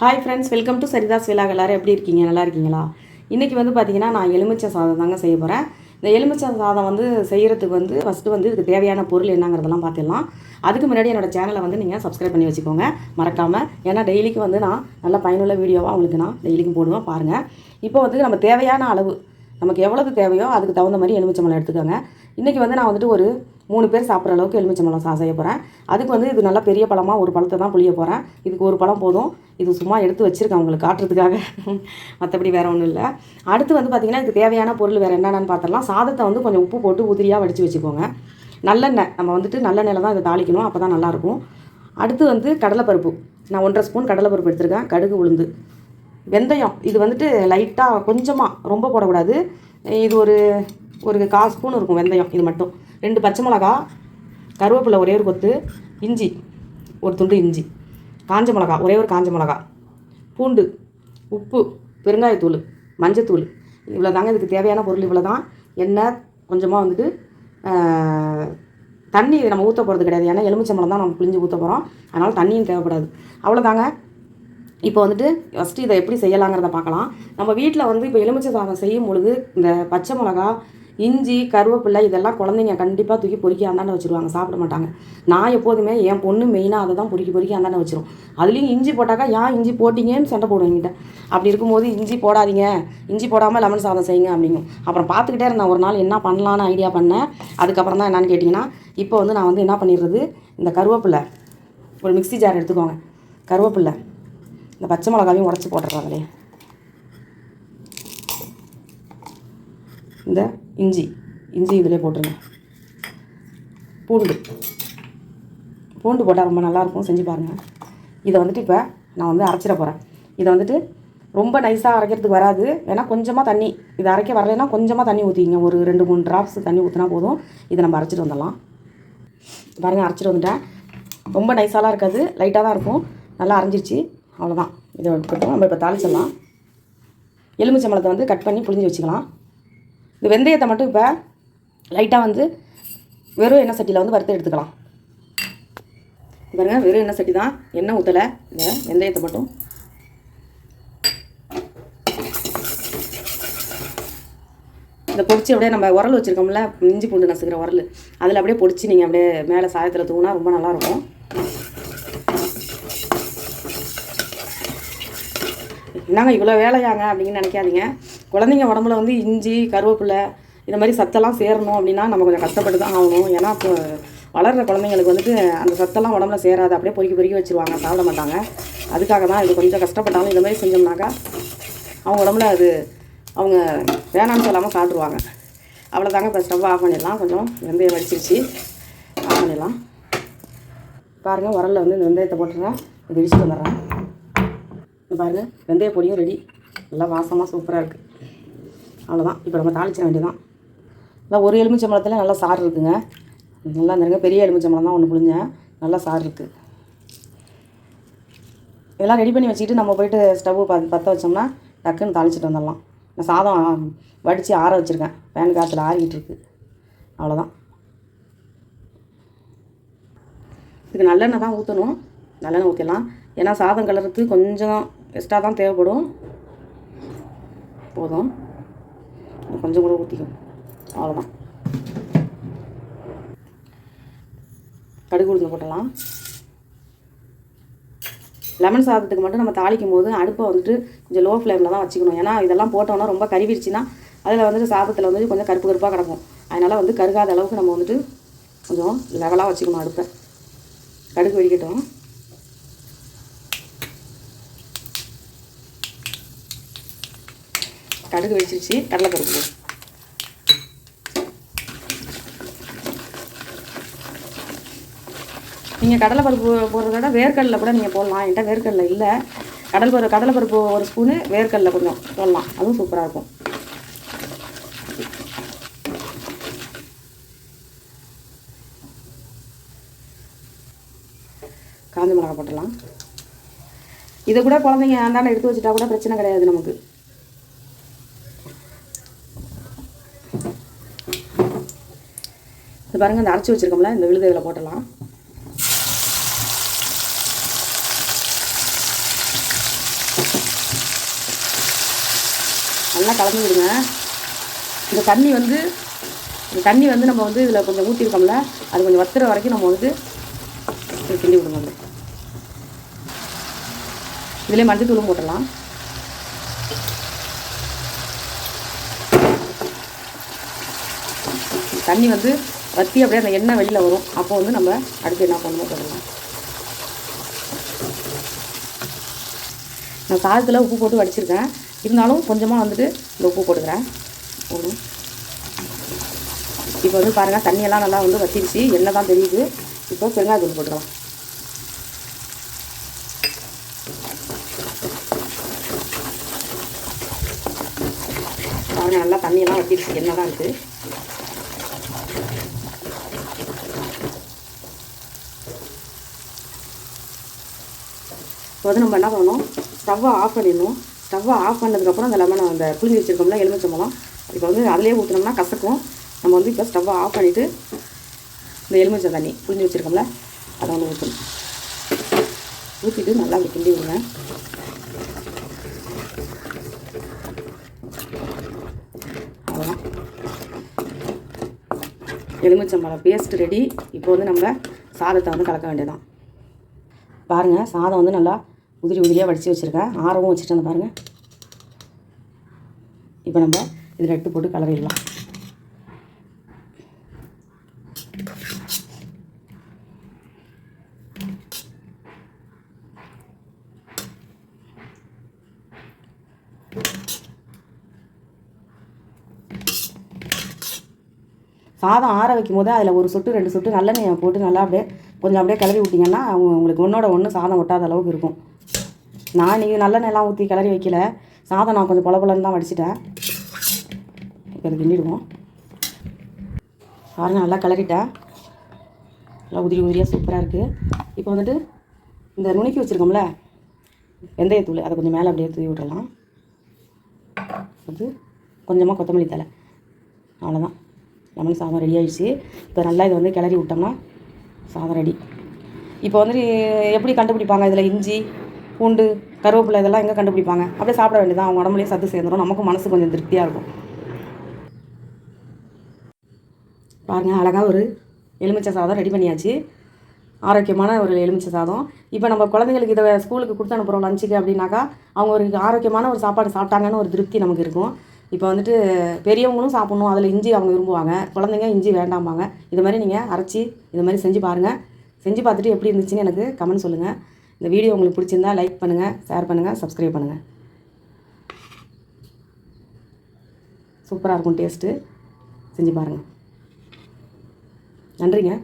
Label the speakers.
Speaker 1: Hi friends welcome to Sarita's vlog எப்படி இருக்கீங்க? நல்லா இருக்கீங்களா? இன்றைக்கி வந்து பார்த்தீங்கன்னா நான் எலுமிச்சை சாதம் தாங்க செய்ய போகிறேன் இந்த எலுமிச்சை சாதம் வந்து செய்கிறதுக்கு வந்து ஃபஸ்ட்டு வந்து இதுக்கு தேவையான பொருள் என்னங்கிறதெல்லாம் பார்த்துடலாம் அதுக்கு முன்னாடி என்னோடய சேனலை வந்து நீங்கள் சப்ஸ்கிரைப் பண்ணி வச்சுக்கோங்க. மறக்காமல் ஏன்னா டெய்லிக்கு வந்து நான் நல்ல பயனுள்ள வீடியோவாக உங்களுக்கு நான் டெய்லிக்கும் போடுவேன் பாருங்கள் இப்போ வந்து நம்ம தேவையான அளவு நமக்கு எவ்வளவு தேவையோ அதுக்கு தகுந்த மாதிரி எலுமிச்சம்பழம் எடுத்துக்கோங்க. இன்றைக்கி வந்து நான் வந்துட்டு ஒரு மூணு பேர் சாப்பிட்ற அளவுக்கு எலுமிச்சம்பழம் சா செய்ய போகிறேன் அதுக்கு வந்து இது நல்லா பெரிய பழமாக ஒரு பழத்தை தான் புளிய போகிறேன் இதுக்கு ஒரு பழம் போதும். இது சும்மா எடுத்து வச்சுருக்கேன் உங்களுக்கு காட்டுறதுக்காக. மற்றபடி வேறு ஒன்றும் இல்லை. அடுத்து வந்து பார்த்திங்கன்னா இதுக்கு தேவையான பொருள் வேறு என்னென்னு பார்த்துடலாம் சாதத்தை வந்து கொஞ்சம் உப்பு போட்டு உதிரியாக வடித்து வச்சுக்கோங்க. நல்லெண்ணெய். நம்ம வந்துட்டு நல்லெண்ணெயில் தான் இதை தாளிக்கணும். அப்போ தான் நல்லாயிருக்கும். அடுத்து வந்து கடலைப்பருப்பு. நான் ஒன்றரை ஸ்பூன் கடலைப்பருப்பு எடுத்திருக்கேன். கடுகு உளுந்து. வெந்தயம். இது வந்துட்டு லைட்டாக கொஞ்சமாக ரொம்ப போடக்கூடாது. இது ஒரு ஒரு கால் ஸ்பூன் இருக்கும் வெந்தயம் இது மட்டும். ரெண்டு பச்சை மிளகா கருவேப்பிலை ஒரே ஒரு கொத்து இஞ்சி ஒரு துண்டு இஞ்சி. காஞ்ச மிளகா ஒரே ஒரு காஞ்ச மிளகா. பூண்டு உப்பு பெருங்காயத்தூள் மஞ்சத்தூள். இவ்வளோ தாங்க இதுக்கு தேவையான பொருள் இவ்வளோ தான் எண்ணெய் கொஞ்சமாக வந்துட்டு தண்ணி இது நம்ம ஊற்ற போகிறது கிடையாது. ஏன்னா எலுமிச்சம்பழம் தான் நம்ம பிழிஞ்சு ஊற்ற போகிறோம் அதனால் தண்ணியும் தேவைப்படாது. அவ்வளோதாங்க இப்போ வந்துட்டு ஃபஸ்ட்டு இதை எப்படி செய்யலாங்கிறத பார்க்கலாம். நம்ம வீட்டில் வந்து இப்போ எலுமிச்சை சாதம் செய்யும் பொழுது இந்த பச்சை மிளகா இஞ்சி கருவேப்பிலை இதெல்லாம் குழந்தைங்க கண்டிப்பாக தூக்கி பொறுக்கி அந்தாண்ட வச்சுருவாங்க. சாப்பிட மாட்டாங்க. நான் எப்போதுமே என் பொண்ணு மெயினாக அதை தான் பொறுக்கி பொறுக்கி அந்தாண்ட வச்சிரும். அதுலேயும் இஞ்சி போட்டாக்கா ஏன் இஞ்சி போட்டிங்கன்னு சண்டை போடுவேன் என்கிட்ட. அப்படி இருக்கும்போது இஞ்சி போடாதீங்க. இஞ்சி போடாமல் லெமன் சாதம் செய்யுங்க அப்படிங்கும். அப்புறம் பார்த்துக்கிட்டே இருந்தேன். ஒரு நாள் என்ன பண்ணலான்னு ஐடியா பண்ணேன். அதுக்கப்புறம் தான் என்னென்னு கேட்டிங்கன்னா இப்போ வந்து நான் வந்து என்ன பண்ணிடுறது? இந்த கருவேப்பிலை ஒரு மிக்ஸி ஜார் எடுத்துக்கோங்க. கருவேப்பிலை இந்த பச்சை மிளகாவையும் உடச்சி போட்டுறாங்களே இந்த இஞ்சி. இஞ்சி இதிலே போட்டுருங்க. பூண்டு. பூண்டு போட்டால் ரொம்ப நல்லாயிருக்கும். செஞ்சு பாருங்கள் இதை வந்துட்டு இப்போ நான் வந்து அரைச்சிட போகிறேன் இதை வந்துட்டு ரொம்ப நைஸாக அரைக்கிறதுக்கு வராது. வேணால் கொஞ்சமாக தண்ணி. இதை அரைக்க வரலைன்னா கொஞ்சமாக தண்ணி ஊற்றிங்க ஒரு ரெண்டு மூணு ட்ராப்ஸ் தண்ணி ஊற்றினா போதும். இதை நம்ம அரைச்சிட்டு வந்துடலாம். பாருங்கள் அரைச்சிட்டு வந்துட்டேன். ரொம்ப நைஸாலாம் இருக்காது. லைட்டாக தான் இருக்கும். நல்லா அரைஞ்சிருச்சு. அவ்வளோதான் இதை எடுத்துக்கிட்டோம் நம்ம இப்போ தாளிச்சிடலாம். எலுமிச்சம்பழத்தை வந்து கட் பண்ணி புளிஞ்சு வச்சுக்கலாம். இந்த வெந்தயத்தை மட்டும் இப்போ லைட்டாக வந்து வெறும் எண்ணெய் சட்டியில் வந்து வறுத்து எடுத்துக்கலாம். பாருங்கள் வெறும் எண்ணெய் சட்டி தான். எண்ணெய் ஊற்றலை இந்த வெந்தயத்தை மட்டும். இந்த பொடிச்சு அப்படியே நம்ம உரல் வச்சுருக்கோம்ல இஞ்சி பூண்டு நசுக்கிற உரல். அதில் அப்படியே பொடிச்சு நீங்கள் அப்படியே மேலே சாயத்தில் தூங்கினா ரொம்ப நல்லாயிருக்கும் என்னங்க இவ்வளோ வேலையாங்க அப்படின்னு நினைக்காதீங்க. குழந்தைங்க உடம்புல வந்து இஞ்சி கருவேப்பிலை இந்த மாதிரி சத்தெல்லாம் சேரணும் அப்படின்னா நம்ம கொஞ்சம் கஷ்டப்பட்டு தான் ஆகணும். ஏன்னா இப்போ வளர்கிற குழந்தைங்களுக்கு வந்துட்டு அந்த சத்தெல்லாம் உடம்புல சேராது. அப்படியே பொறுக்கி பொறுக்கி வச்சுருவாங்க சாப்பிட மாட்டாங்க. அதுக்காக தான் இது கொஞ்சம் கஷ்டப்பட்டாலும் இந்த மாதிரி செஞ்சோம்னாக்கா அவங்க உடம்புல அது அவங்க வேணாம்னு சொல்லாமல் சாப்பிட்ருவாங்க அவ்வளோதாங்க இப்போ ஸ்டவ் ஆஃப் பண்ணிடலாம். கொஞ்சம் வெந்தயம் வடிச்சிருச்சு. ஆஃப் பண்ணிடலாம். பாருங்கள் உரலில் வந்து இந்த வெந்தயத்தை போட்டுறேன் இது இடிச்சுட்டு வந்துடுறேன். பாருங்கள் வெந்தய பொடியும் ரெடி நல்லா வாசமாக சூப்பராக இருக்குது அவ்வளோதான் இப்போ நம்ம தாளிச்சிட வேண்டியதான் நல்லா ஒரு எலுமிச்சம்பழத்தில் நல்லா சாறு இருக்குங்க. நல்லா இருந்துருங்க பெரிய எலுமிச்சம்பழம் தான் ஒன்று புழிஞ்சேன் நல்லா சாறு இருக்குது இதெல்லாம் ரெடி பண்ணி வச்சுக்கிட்டு நம்ம போயிட்டு ஸ்டவ் ப பற்ற வச்சோம்னா டக்குன்னு தாளிச்சிட்டு வந்துடலாம். நான் சாதம் வடித்து ஆற வச்சுருக்கேன். பேன் காற்றுல ஆறிக்கிட்டு இருக்கு. அவ்வளோதான் இதுக்கு நல்லெண்ணெய் தான் ஊற்றணும் நல்லெண்ணெய் ஊற்றிடலாம் ஏன்னா சாதம் கலருக்கு கொஞ்சம் எக்ஸ்ட்ரா தான் தேவைப்படும். போதும். கொஞ்சம் கூட ஊற்றிக்கும் அவ்வளோதான் கடுகு உளுந்து போட்டலாம் லெமன் சாதத்துக்கு மட்டும் நம்ம தாளிக்கும் போது அடுப்பை வந்துட்டு கொஞ்சம் லோ ஃப்ளேமில் தான் வச்சுக்கணும். ஏன்னா இதெல்லாம் போட்டோம்னா ரொம்ப கருவிருச்சுன்னா அதில் வந்துட்டு சாதத்தில் வந்துட்டு கொஞ்சம் கருப்பு கருப்பாக கிடக்கும். அதனால் வந்து கருகாத அளவுக்கு நம்ம வந்துட்டு கொஞ்சம் லெவலாக வச்சுக்கணும் அடுப்பை. கடுகு வெடிக்கட்டும். கடுகு வச்சிருச்சு கடலைப்பருப்பு நீங்கள் கடலைப்பருப்பு போடுறத விட வேர்க்கடலை கூட நீங்கள் போடலாம். என்கிட்ட வேர்க்கடலை இல்லை. கடல் பருப்பு கடலைப்பருப்பு ஒரு ஸ்பூனு வேர்க்கடலை கொஞ்சம் போடலாம். அதுவும் சூப்பராக இருக்கும். காஞ்ச மிளகா போட்டலாம் இதை கூட குழந்தைங்க அந்தாண்ட எடுத்து வச்சுட்டா கூட பிரச்சனை கிடையாது நமக்கு. பாருங்கள் இந்த அரைச்சி வச்சுருக்கோம்ல இந்த விழுது இதில் போட்டலாம் நல்லா கலந்து விடுங்க. இந்த தண்ணி வந்து இந்த தண்ணி வந்து நம்ம வந்து இதில் கொஞ்சம் ஊற்றிருக்கோம்ல அது கொஞ்சம் வத்துற வரைக்கும் நம்ம வந்து கிண்டி விடுங்க வந்து. இதிலே மஞ்சள் போட்டலாம் தண்ணி வந்து வத்தி அப்படியே அந்த எண்ணெய் வெளியில் வரும். அப்போ வந்து நம்ம அடுத்து என்ன பண்ணணுமோ போடலாம் நான் சாதத்தில் உப்பு போட்டு வடிச்சிருக்கேன். இருந்தாலும் கொஞ்சமாக வந்துட்டு இந்த உப்பு போட்டுக்கிறேன். போதும். இப்போ வந்து பாருங்கள் தண்ணியெல்லாம் நல்லா வந்து வத்திருச்சு. எண்ணெய் தான் தெரியுது. இப்போ பெருங்காயத்தூள் போட்டுக்கலாம். பாருங்கள் நல்லா தண்ணியெல்லாம் வத்திருச்சு. எண்ணெய் தான் இருக்குது வந்து நம்ம என்ன பண்ணணும்? ஸ்டவ்வை ஆஃப் பண்ணிடணும். ஸ்டவ்வை ஆஃப் பண்ணதுக்கப்புறம் அந்த லெமனை அந்த புளிஞ்சு வச்சுருக்கோம்ல எலுமிச்சம்பழம். இப்போ வந்து அதிலே ஊற்றினோம்னா கசக்கும். நம்ம வந்து இப்போ ஸ்டவ்வை ஆஃப் பண்ணிவிட்டு இந்த எலுமிச்சம் தண்ணி புளிஞ்சு வச்சுருக்கோம்ல அதை வந்து ஊற்றணும் ஊற்றிட்டு நல்லா கிண்டி விடுங்க. அவ்வளோதான் எலுமிச்சம்பழம் பேஸ்ட் ரெடி இப்போ வந்து நம்ம சாதத்தை வந்து கலக்க வேண்டியதான் பாருங்கள் சாதம் வந்து நல்லா உதிரி உதிரியாக வடித்து வச்சுருக்கேன். ஆரவும் வச்சுட்டு பாருங்கள் இப்போ நம்ம இதில் எட்டு போட்டு கலரிடலாம். சாதம் ஆற வைக்கும் போது அதில் ஒரு சொட்டு ரெண்டு சொட்டு நல்லெண்ணெயை போட்டு நல்லா அப்படியே கொஞ்சம் அப்படியே கிளறி விட்டிங்கன்னா அவங்க உங்களுக்கு ஒன்றோட ஒன்று சாதம் ஒட்டாத அளவுக்கு இருக்கும். நான் நீங்கள் நல்லெண்ணெய்லாம் ஊற்றி கிளறி வைக்கல. சாதம் நான் கொஞ்சம் பொல தான் வடிச்சிட்டேன். இப்போ அது கிண்டிடுவோம். பாருங்கள் நல்லா கிளறிட்டேன் நல்லா உதிரி உதிரியாக சூப்பராக இருக்குது இப்போ வந்துட்டு இந்த நுணுக்கி வச்சுருக்கோம்ல வெந்தயத்தூள் அதை கொஞ்சம் மேலே அப்படியே தூவி விடலாம் அது கொஞ்சமாக கொத்தமல்லி தலை அவ்வளோதான் லெமன் சாதம் ரெடி ஆயிடுச்சு. இப்போ நல்லா இதை வந்து கிளறி விட்டோம்னா சாதம் ரெடி இப்போ வந்து எப்படி கண்டுபிடிப்பாங்க இதில் இஞ்சி? பூண்டு கருவேப்பிலை இதெல்லாம் எங்கே கண்டுபிடிப்பாங்க? அப்படியே சாப்பிட வேண்டியதான் அவங்க உடம்புலேயே சத்து சேர்ந்துடும் நமக்கும் மனசு கொஞ்சம் திருப்தியாக இருக்கும். பாருங்கள் அழகாக ஒரு எலுமிச்சை சாதம் ரெடி பண்ணியாச்சு. ஆரோக்கியமான ஒரு எலுமிச்சை சாதம். இப்போ நம்ம குழந்தைங்களுக்கு இதை ஸ்கூலுக்கு கொடுத்து அனுப்புகிறோம் லஞ்சுக்கு அப்படின்னாக்கா அவங்க ஒரு ஆரோக்கியமான ஒரு சாப்பாடு சாப்பிட்டாங்கன்னு ஒரு திருப்தி நமக்கு இருக்கும். இப்போ வந்துட்டு பெரியவங்களும் சாப்பிட்ணும். அதில் இஞ்சி அவங்க விரும்புவாங்க. குழந்தைங்க இஞ்சி வேண்டாம்பாங்க. இது மாதிரி நீங்கள் அரைச்சி இது மாதிரி செஞ்சு பாருங்கள் செஞ்சு பார்த்துட்டு எப்படி இருந்துச்சுன்னு எனக்கு கமெண்ட் சொல்லுங்கள் இந்த வீடியோ உங்களுக்கு பிடிச்சிருந்தா லைக் பண்ணுங்கள் ஷேர் பண்ணுங்கள் சப்ஸ்கிரைப் பண்ணுங்கள் சூப்பராக இருக்கும் டேஸ்ட்டு செஞ்சு பாருங்கள் நன்றிங்க.